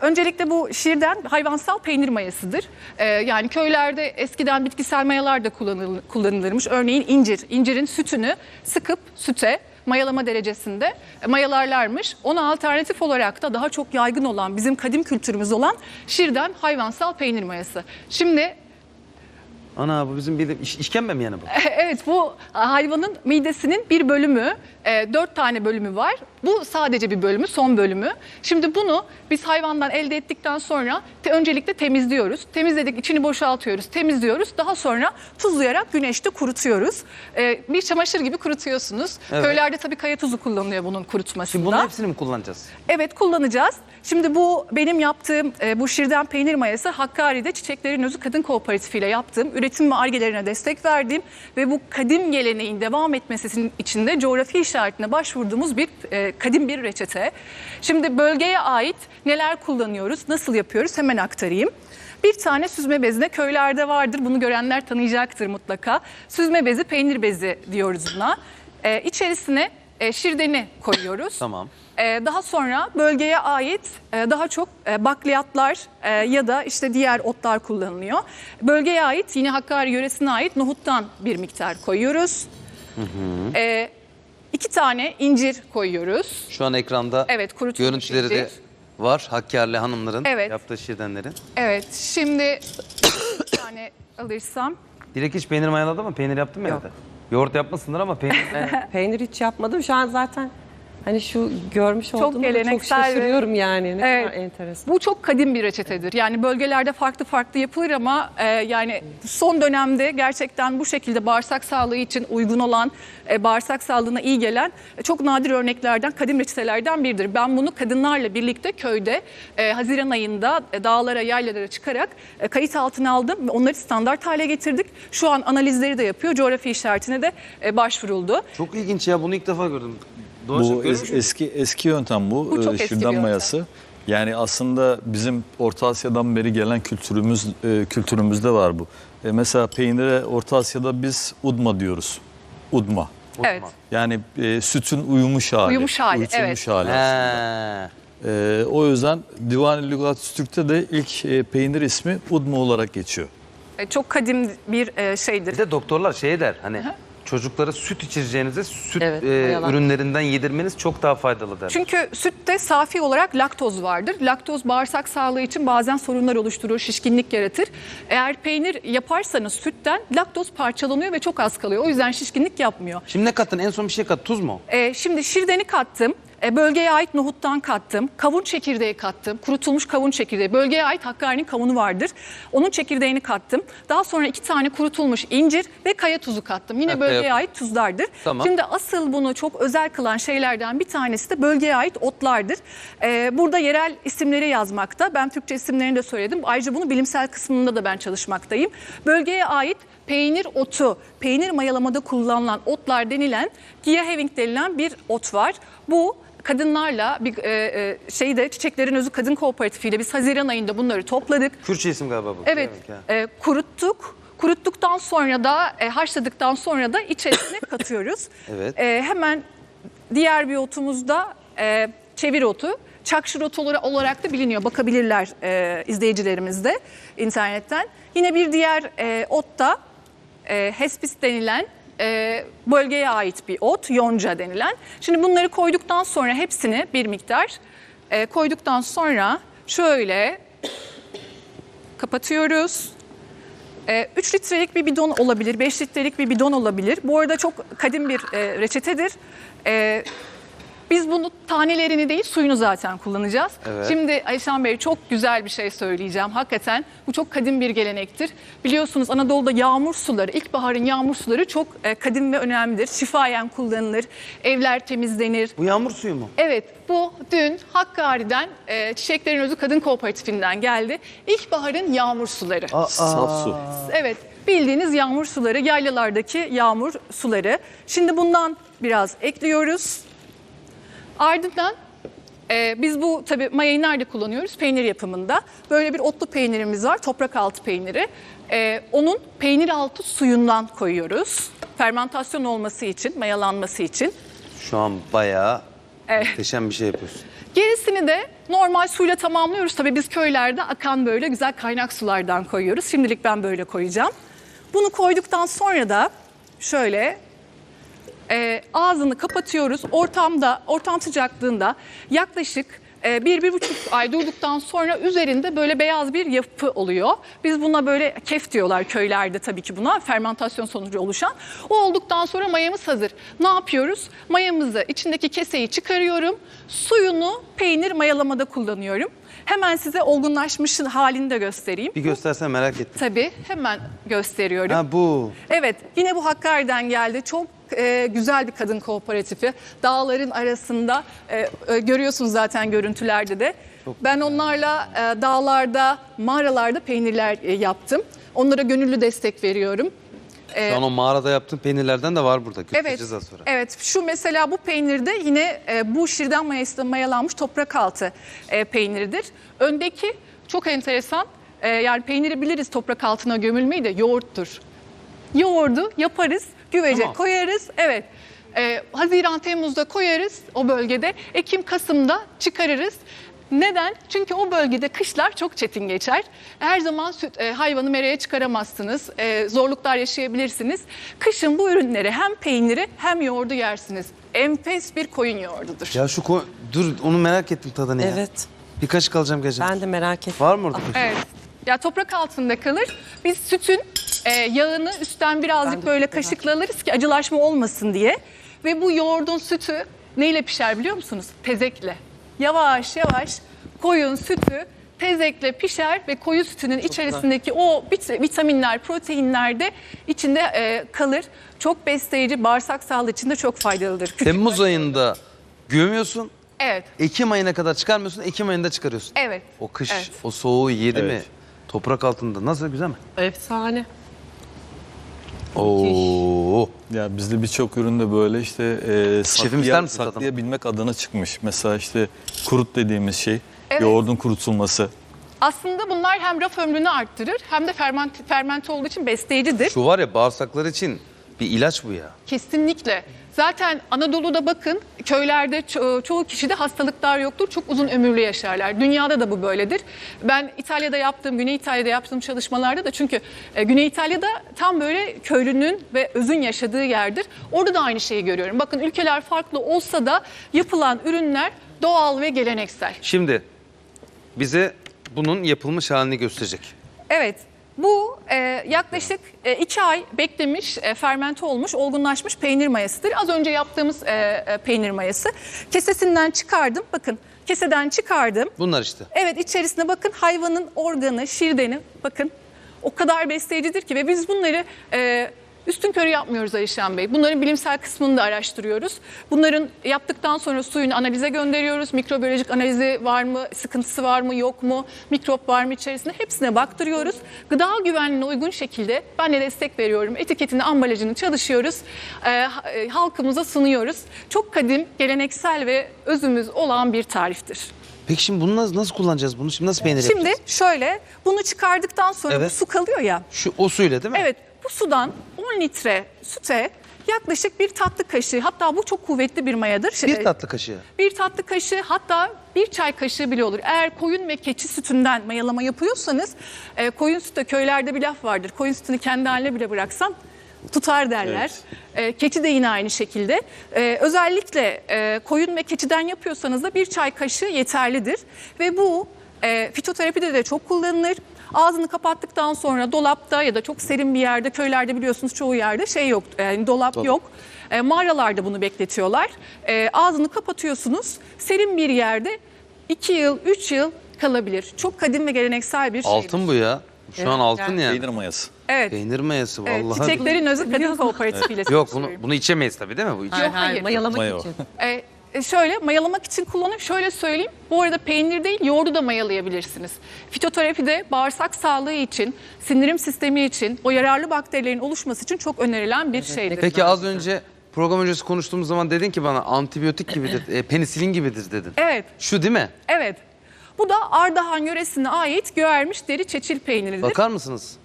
öncelikle bu şirden hayvansal peynir mayasıdır. Ee, yani köylerde eskiden bitkisel mayalar da kullanıl- kullanılırmış. Örneğin incir, incirin sütünü sıkıp süte mayalama derecesinde mayalarlarmış. Ona alternatif olarak da daha çok yaygın olan bizim kadim kültürümüz olan şirden hayvansal peynir mayası. Şimdi Ana bu bizim bir iş, işkembe mi yani bu? Evet bu hayvanın midesinin bir bölümü, e, dört tane bölümü var. Bu sadece bir bölümü, son bölümü. Şimdi bunu biz hayvandan elde ettikten sonra te- öncelikle temizliyoruz. Temizledik, içini boşaltıyoruz, temizliyoruz. Daha sonra tuzlayarak güneşte kurutuyoruz. E, bir çamaşır gibi kurutuyorsunuz. Evet. Köylerde tabii kaya tuzu kullanılıyor bunun kurutmasında. Şimdi bunun hepsini mi kullanacağız? Evet kullanacağız. Şimdi bu benim yaptığım e, bu şirden peynir mayası Hakkari'de Çiçeklerin Özü Kadın Kooperatifi ile yaptığım üretim ve argelerine destek verdiğim ve bu kadim geleneğin devam etmesi için de coğrafi işaretine başvurduğumuz bir e, kadim bir reçete. Şimdi bölgeye ait neler kullanıyoruz, nasıl yapıyoruz hemen aktarayım. Bir tane süzme bezine köylerde vardır. Bunu görenler tanıyacaktır mutlaka. Süzme bezi, peynir bezi diyoruz buna. E, içerisine e, şirdeni koyuyoruz. Tamam. Ee, Daha sonra bölgeye ait e, daha çok e, bakliyatlar e, ya da işte diğer otlar kullanılıyor. Bölgeye ait yine Hakkari yöresine ait nohuttan bir miktar koyuyoruz. Ee, iki tane incir koyuyoruz. Şu an ekranda Evet, kurutulmuş görüntüleri de incir. var. Hakkari'li hanımların Evet. yaptığı şirdenlerin. Evet şimdi bir tane alırsam. Dilek hiç peynir mayaladı mı? Peynir yaptın mı Yok. evde? Yoğurt yapmasındır ama peynir. Peynir hiç yapmadım. Şu an zaten hani şu görmüş çok geleneksel ve- şaşırıyorum yani. Ne Evet. kadar enteresan. Bu çok kadim bir reçetedir. Yani bölgelerde farklı farklı yapılır ama e, yani son dönemde gerçekten bu şekilde bağırsak sağlığı için uygun olan, e, bağırsak sağlığına iyi gelen e, çok nadir örneklerden, kadim reçetelerden biridir. Ben bunu kadınlarla birlikte köyde e, Haziran ayında e, dağlara, yaylalara çıkarak e, kayıt altına aldım ve onları standart hale getirdik. Şu an analizleri de yapıyor. Coğrafi işaretine de e, başvuruldu. Çok ilginç ya bunu ilk defa gördüm. Doğru Bu es- eski eski yöntem bu. Bu çok Ee, eski bir şırdan yöntem. mayası. Yani aslında bizim Orta Asya'dan beri gelen kültürümüz e, kültürümüzde var bu. E, mesela peynire Orta Asya'da biz udma diyoruz. Udma. Evet. Yani e, sütün uyumuş hali. Uyumuş hali, uyutulmuş evet. hali aslında. E, o yüzden Divan-ı Lügat Türk'te de ilk e, peynir ismi udma olarak geçiyor. E, çok kadim bir e, şeydir. Bir de doktorlar şey der hani çocuklara süt içireceğinize süt Evet, e, ürünlerinden yedirmeniz çok daha faydalı der. Çünkü sütte safi olarak laktoz vardır. Laktoz bağırsak sağlığı için bazen sorunlar oluşturur, şişkinlik yaratır. Eğer peynir yaparsanız sütten laktoz parçalanıyor ve çok az kalıyor. O yüzden şişkinlik yapmıyor. Şimdi ne kattın? En son bir şey kat. Tuz mu? Ee, şimdi şirdeni kattım. Ee, bölgeye ait nohuttan kattım. Kavun çekirdeği kattım. Kurutulmuş kavun çekirdeği. Bölgeye ait Hakkari'nin kavunu vardır. Onun çekirdeğini kattım. Daha sonra iki tane kurutulmuş incir ve kaya tuzu kattım. Yine Ha, bölgeye kaya- ait tuzlardır. Tamam. Şimdi asıl bunu çok özel kılan şeylerden bir tanesi de bölgeye ait otlardır. Ee, burada yerel isimleri yazmakta. Ben Türkçe isimlerini de söyledim. Ayrıca bunu bilimsel kısmında da ben çalışmaktayım. Bölgeye ait peynir otu, peynir mayalamada kullanılan otlar denilen Giahaving denilen bir ot var. Bu kadınlarla bir e, e, şeyde Çiçeklerin Özü Kadın Kooperatifi ile biz Haziran ayında bunları topladık. Kürtçe isim galiba bu. Evet, e, kuruttuk. Kuruttuktan sonra da e, haşladıktan sonra da içerisine katıyoruz. Evet. E, hemen diğer bir otumuz da e, çevir otu. Çakşır otu olarak- olarak da biliniyor. Bakabilirler e, izleyicilerimiz de internetten. Yine bir diğer e, ot da e, hespis denilen e, bölgeye ait bir ot, yonca denilen. Şimdi bunları koyduktan sonra hepsini bir miktar e, koyduktan sonra şöyle kapatıyoruz. 3 litrelik bir bidon olabilir, 5 litrelik bir bidon olabilir. Bu arada çok kadim bir e, reçetedir. Biz bunu tanelerini değil suyunu zaten kullanacağız. Evet. Şimdi Ayşen Bey çok güzel bir şey söyleyeceğim. Hakikaten bu çok kadim bir gelenektir. Biliyorsunuz Anadolu'da yağmur suları, ilkbaharın yağmur suları çok e, kadim ve önemlidir. Şifayen kullanılır, evler temizlenir. Bu yağmur suyu mu? Evet, bu dün Hakkari'den e, Çiçeklerin Özü Kadın Kooperatifinden geldi. İlkbaharın yağmur suları. Saf su. Evet, bildiğiniz yağmur suları, yaylalardaki yağmur suları. Şimdi bundan biraz ekliyoruz. Ardından e, biz bu tabii mayayı nerede kullanıyoruz? Peynir yapımında. Böyle bir otlu peynirimiz var, toprak altı peyniri. E, onun peynir altı suyundan koyuyoruz. Fermentasyon olması için, mayalanması için. Şu an bayağı muhteşem bir şey yapıyorsun. Gerisini de normal suyla tamamlıyoruz. Tabii biz köylerde akan böyle güzel kaynak sulardan koyuyoruz. Şimdilik ben böyle koyacağım. Bunu koyduktan sonra da şöyle e, ağzını kapatıyoruz. Ortamda, ortam sıcaklığında yaklaşık e, bir, bir buçuk ay durduktan sonra üzerinde böyle beyaz bir yapı oluyor. Biz buna böyle kef diyorlar köylerde tabii ki buna fermentasyon sonucu oluşan. O olduktan sonra mayamız hazır. Ne yapıyoruz? Mayamızı içindeki keseyi çıkarıyorum. Suyunu peynir mayalamada kullanıyorum. Hemen size olgunlaşmış halini de göstereyim. Bir göstersen merak ettim. Tabii hemen gösteriyorum. Ha bu. Evet, yine bu Hakkari'den geldi. Çok e, güzel bir kadın kooperatifi. Dağların arasında e, e, görüyorsunuz zaten görüntülerde de. Ben onlarla e, dağlarda, mağaralarda peynirler e, yaptım. Onlara gönüllü destek veriyorum. Şu an o mağarada yaptığın peynirlerden de var burada. Evet, Göstereceğiz az sonra. evet. Şu mesela bu peynirde yine e, bu şirden mayasıyla mayalanmış toprak altı e, peyniridir. Öndeki çok enteresan. E, yani peyniri biliriz toprak altına gömülmeyi de yoğurttur. Yoğurdu yaparız, güvece Tamam. koyarız. Evet. E, Haziran, Temmuz'da koyarız o bölgede. Ekim, Kasım'da çıkarırız. Neden? Çünkü o bölgede kışlar çok çetin geçer. Her zaman süt, e, hayvanı mereye çıkaramazsınız. E, zorluklar yaşayabilirsiniz. Kışın bu ürünleri hem peyniri hem yoğurdu yersiniz. Enfes bir koyun yoğurdudur. Ya şu ko- dur onu merak ettim tadını ya. Evet. Bir kaşık alacağım gerçekten. Ben de merak ettim. Var mı orada kaşık? Evet. Ya toprak altında kalır. Biz sütün e, yağını üstten birazcık de böyle çok merak kaşıkla alırız ki acılaşma olmasın diye. Ve bu yoğurdun sütü neyle pişer biliyor musunuz? Tezekle. Yavaş yavaş koyun sütü tezekle pişer ve koyu sütünün içerisindeki o vit- vitaminler, proteinler de içinde e, kalır. Çok besleyici, bağırsak sağlığı için de çok faydalıdır. Küçük Temmuz başta. ayında gömüyorsun. Evet, Ekim ayına kadar çıkarmıyorsun. Ekim ayında çıkarıyorsun. evet. O kış, Evet. o soğuğu yedi mi? Evet. Toprak altında. Nasıl güzel mi? Efsane. Oo. Ya bizde birçok üründe böyle işte e, Şefim ister saklaya- misin saklayabilmek adına çıkmış. Mesela işte kurut dediğimiz şey, Evet. yoğurdun kurutulması. Aslında bunlar hem raf ömrünü arttırır hem de ferment, fermente olduğu için besleyicidir. Şu var ya bağırsaklar için bir ilaç bu ya. Kesinlikle. Zaten Anadolu'da bakın köylerde ço- çoğu kişide hastalıklar yoktur. Çok uzun ömürlü yaşarlar. Dünyada da bu böyledir. Ben İtalya'da yaptığım, Güney İtalya'da yaptığım çalışmalarda da çünkü e, Güney İtalya'da tam böyle köylünün ve özün yaşadığı yerdir. Orada da aynı şeyi görüyorum. Bakın ülkeler farklı olsa da yapılan ürünler doğal ve geleneksel. Şimdi bize bunun yapılmış halini gösterecek. Evet. Bu e, yaklaşık e, iki ay beklemiş, e, fermente olmuş, olgunlaşmış peynir mayasıdır. Az önce yaptığımız e, e, peynir mayası. Kesesinden çıkardım. Bakın keseden çıkardım. Bunlar işte. Evet içerisine bakın hayvanın organı, şirdeni bakın. O kadar besleyicidir ki ve biz bunları e, üstün körü yapmıyoruz Alişan Bey. Bunların bilimsel kısmını da araştırıyoruz. Bunların yaptıktan sonra suyunu analize gönderiyoruz. Mikrobiyolojik analizi var mı, sıkıntısı var mı, yok mu, mikrop var mı içerisinde hepsine baktırıyoruz. Gıda güvenliğine uygun şekilde ben de destek veriyorum. Etiketini, ambalajını çalışıyoruz. E, ha- e, halkımıza sunuyoruz. Çok kadim, geleneksel ve özümüz olan bir tariftir. Peki şimdi bunu nasıl, nasıl kullanacağız bunu? Şimdi nasıl peynir Şimdi yapacağız? şöyle bunu çıkardıktan sonra Evet. su kalıyor ya. Şu o suyla değil mi? Evet bu sudan 10 litre süte yaklaşık bir tatlı kaşığı hatta bu çok kuvvetli bir mayadır. Şey, Bir tatlı kaşığı. bir tatlı kaşığı hatta bir çay kaşığı bile olur. Eğer koyun ve keçi sütünden mayalama yapıyorsanız e, koyun sütü köylerde bir laf vardır. Koyun sütünü kendi haline bile bıraksan tutar derler. E, keçi de yine aynı şekilde. E, özellikle e, koyun ve keçiden yapıyorsanız da bir çay kaşığı yeterlidir. Ve bu e, fitoterapide de çok kullanılır. Ağzını kapattıktan sonra dolapta ya da çok serin bir yerde köylerde biliyorsunuz çoğu yerde şey yok yani dolap yok. E, mağaralarda bunu bekletiyorlar. E, ağzını kapatıyorsunuz. Serin bir yerde 2 yıl, 3 yıl kalabilir. Çok kadim ve geleneksel bir şeydir. Altın bu ya. Şu an altın ya. Peynir mayası. Evet. Peynir mayası evet vallahi. çiçeklerin özü kadın kooperatifiyle Yok bunu bunu içemeyiz tabii değil mi bu? Yok, hayır. Mayalamak Maya için. E, e, şöyle mayalamak için kullanıp şöyle söyleyeyim. Bu arada peynir değil yoğurdu da mayalayabilirsiniz. Fitoterapide bağırsak sağlığı için, sindirim sistemi için, o yararlı bakterilerin oluşması için çok önerilen bir şeydir. Peki az önce program öncesi konuştuğumuz zaman dedin ki bana antibiyotik gibidir, e, penisilin gibidir dedin. Evet. Şu değil mi? Evet. Bu da Ardahan yöresine ait göğermiş deri çeçil peyniridir. Bakar mısınız?